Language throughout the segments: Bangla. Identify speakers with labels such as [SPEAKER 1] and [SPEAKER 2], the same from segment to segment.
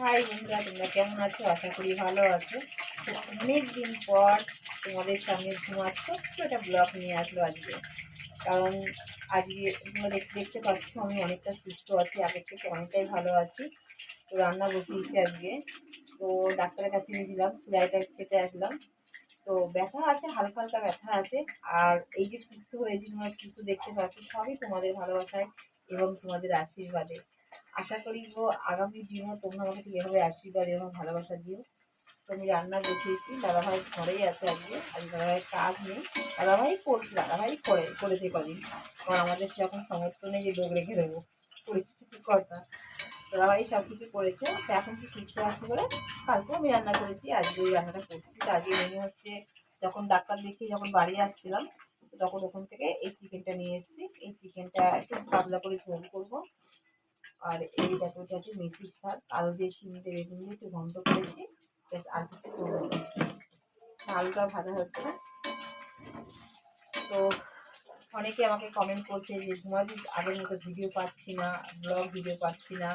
[SPEAKER 1] হাই বন্ধুরা, তোমরা কেমন আছো? আশা করি ভালো আছো। অনেক দিন পর তোমাদের সামনে তোমার ছোট্ট একটা ব্লগ নিয়ে আসলো আজকে। কারণ আজকে তোমরা দেখতে দেখতে পাচ্ছ, আমি অনেকটা সুস্থ আছি, আগের থেকে অনেকটাই ভালো আছি। তো রান্না বসিয়েছি আজকে। তো ডাক্তারের কাছে নিয়েছিলাম সেলাইটা খেতে আসলাম। তো ব্যথা আছে, হালকা হালকা ব্যথা আছে। আর এই যে সুস্থ হয়েছি, তোমরা সুস্থ দেখতে পাচ্ছ, সবই তোমাদের ভালোবাসায় এবং তোমাদের আশীর্বাদে। আশা করি গো, আগামী দিনও তোমরা আমাকে এভাবে আশীর্বাদ এবং ভালোবাসা দিও। তো আমি রান্না বসিয়েছি, দাদাভাই ঘরেই আছে আজকে আজ দাদাভাই কাজ নেই। দাদাভাই করছে, দাদাভাই করে, করেছে কদিন। কারণ আমাদের সেরকম সমর্থ নেই যে লোক রেখে দেবো। পরিস্থিতি কথা দাদাভাই সব কিছু করেছে, তো এখন কি সুস্থ আছে বলে কালকে আমি রান্না করেছি, আজকে ওই রান্নাটা করছি। তো আজকে মেনু হচ্ছে যখন ডাক্তার দেখিয়ে যখন বাড়ি আসছিলাম তখন ওখান থেকে এই চিকেনটা নিয়ে এসেছি। এই চিকেনটা একটু পাতলা করে ঝোল করব। আর এই দেখো এটা হচ্ছে মেথির শাক, আলু দিয়ে শিমতে বেগুন দিয়ে একটু ঘন্ট করেছি আর কিছু। আলুটা ভাজা হচ্ছে। তো অনেকে আমাকে কমেন্ট করছে যে তোমার আগের মতো ভিডিও পাচ্ছি না ব্লগ ভিডিও পাচ্ছি না,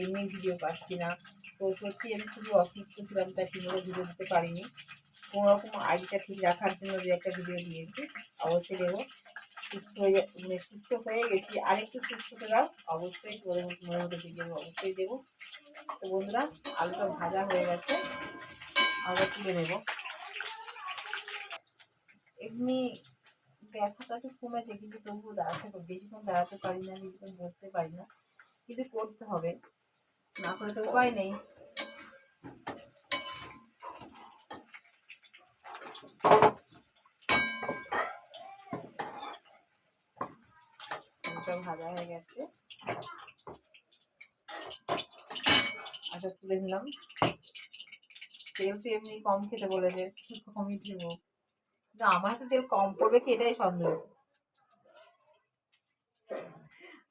[SPEAKER 1] এমনি ভিডিও পাচ্ছি না। তো সত্যি আমি খুবই অসুস্থ ছিলাম, তাই ঠিকমতো ভিডিও দিতে পারিনি। কোনো রকম আইডিটা ঠিক রাখার জন্য দু একটা ভিডিও দিয়েছি। অবশ্যই দেবো। সুস্থ হয়ে মানে সুস্থ হয়ে গেছি। আরেকটু সুস্থ হলাম অবশ্যই তোদের মতো মনের মতো ভিডিও অবশ্যই দেবো। তো বন্ধুরা, আলুটা ভাজা হয়ে গেছে, আলুটা তুলে নেব। এমনি ব্যথাটা তো কমেছে, কিন্তু তবুও দাঁড়াতে বেশিক্ষণ দাঁড়াতে পারি না, বেশিক্ষণ বসতে পারি না। কিন্তু করতে হবে, না করে তো উপায় নেই। আলুটা ভাজা হয়ে গেছে। আচ্ছা তুলে নিলাম। তেল তো এমনি কম খেতে বলেছে কমই দেবো? না আমার হাতে তেল কম পড়বে কি? এটাই সন্দেহ।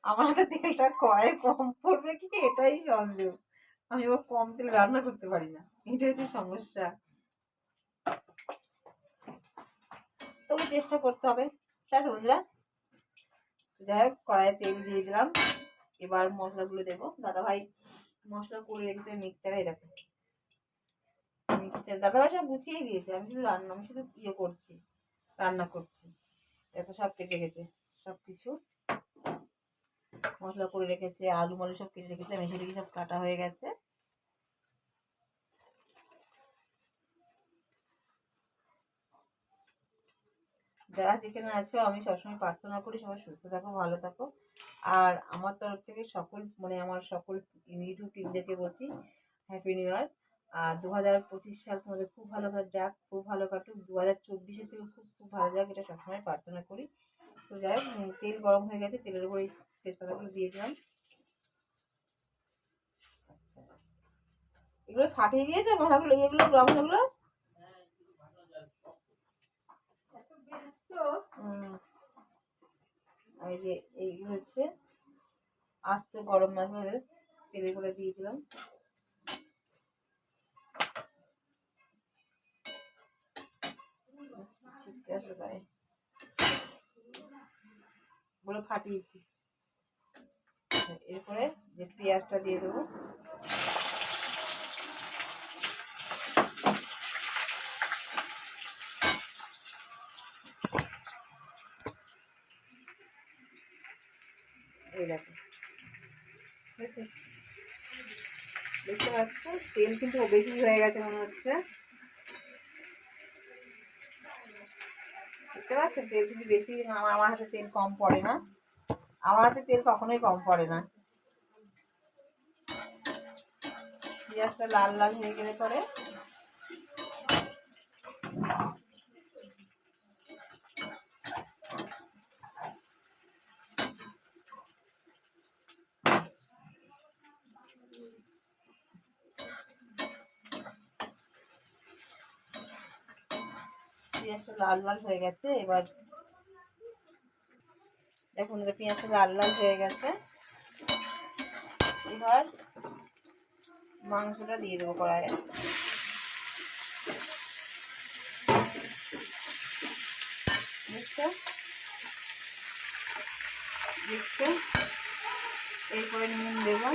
[SPEAKER 1] আমার হাতে তেলটা কম পড়বে কি? এটাই সন্দেহ। আমি আবার কম তেল রান্না করতে পারি না। এটা হচ্ছে সমস্যা। তবু চেষ্টা করতে হবে। তাই বন্ধুরা? যাই হোক, কড়াইয়ে তেল দিয়ে দিলাম। এবার মশলাগুলো দেবো। দাদাভাই মশলা করে রেখেছে মিক্সচারে দেখো। মিক্সচার দাদাভাই সব গুছিয়ে দিয়েছে। আমি শুধু রান্না, আমি শুধু ইয়ে করছি, রান্না করছি। দেখো, সব কেটে রেখেছে সব কিছু মশলা করে রেখেছে, আলু মালু সব কেটে রেখেছে মেশে রেখে সব কাটা হয়ে গেছে। যারা যেখানে আছো, আমি সবসময় প্রার্থনা করি, সবাই সুস্থ থাকো, ভালো থাকো। আর আমার তরফ থেকে সকল মানে আমার সকল ইউটিউব টিমদেরকে বলছি হ্যাপি নিউ ইয়ার আর দু হাজার পঁচিশ সাল তোমাদের খুব ভালো যাক, খুব ভালো কাটুক। দু হাজার চব্বিশের থেকে খুব খুব ভালো যাক, এটা সবসময় প্রার্থনা করি। তো যাই হোক তেল গরম হয়ে গেছে, তেলের উপর তেজপাতাগুলো দিয়ে দিলাম। আচ্ছা। এগুলো ফাটিয়ে দিয়েছে মশলাগুলো এগুলো মশলাগুলো হুম। আর এই যে এইগুলো হচ্ছে, আস্তে গরম মশলা তেলে করে দিয়ে দিলাম। বলে ফাটিয়েছি। এরপরে যে পেঁয়াজটা দিয়ে দেবো। দেখো। দেখতে পাচ্ছ, তেল কিন্তু বেশি হয়ে গেছে মনে হচ্ছে। দেখতে পাচ্ছেন তেল কিন্তু বেশি আমার হাতে তেল কম পড়ে না। আমার হাতে তেল কখনোই কম পড়ে না। পেঁয়াজটা লাল লাল হয়ে গেলে পরে পেঁয়াজটা লাল লাল হয়ে গেছে, এবার দেখুন পেঁয়াজটা লাল লাল হয়ে গেছে। এবার মাংসটা দিয়ে দেবো কড়াইয়ে। এরপরে নুন দেবো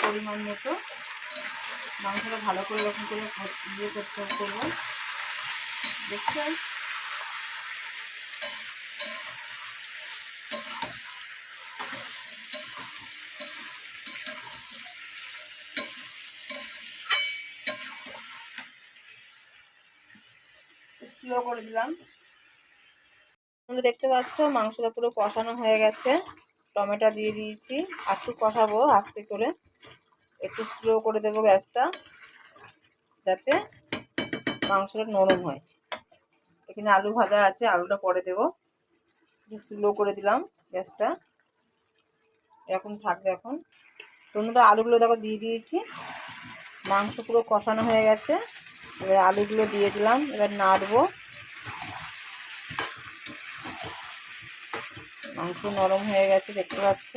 [SPEAKER 1] পরিমাণ মতো। মাংসটা ভালো করে এরকম করে ইয়ে করতে করব দেখছেন? স্লো করে দিলাম। তোমরা দেখতে পাচ্ছ, মাংসটা পুরো কষানো হয়ে গেছে। টমেটো দিয়ে দিয়েছি। একটু কষাবো, আস্তে করে। একটু স্লো করে দেবো গ্যাসটা, যাতে মাংসটা নরম হয়। এখানে আলু ভাজা আছে, আলুটা পরে দেবো। স্লো করে দিলাম গ্যাসটা। এরকম থাকবে এখন। তোমরা আলুগুলো দেখো দিয়ে দিয়েছি। মাংস পুরো কষানো হয়ে গেছে। এবার আলুগুলো দিয়ে দিলাম, এবার নাড়বো। মাংস নরম হয়ে গেছে, দেখতে পাচ্ছ?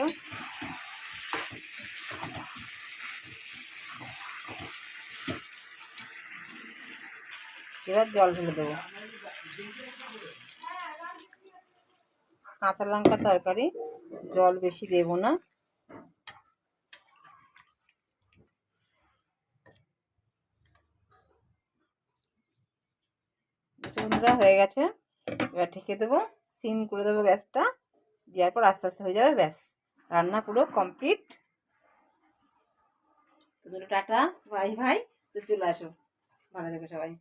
[SPEAKER 1] এবার জল ঢেলে দেবো। কাঁচা লঙ্কা তরকারি, জল বেশি দেবো না। বন্ধুরা হয়ে গেছে, এবার ঢেকে দেবো, সিম করে দেবো গ্যাসটা, দেওয়ার পর আস্তে আস্তে হয়ে যাবে, ব্যাস। রান্না পুরো কমপ্লিট। তো টাটা, বাই ভাই তো চলে আসো। ভালো থেকো সবাই।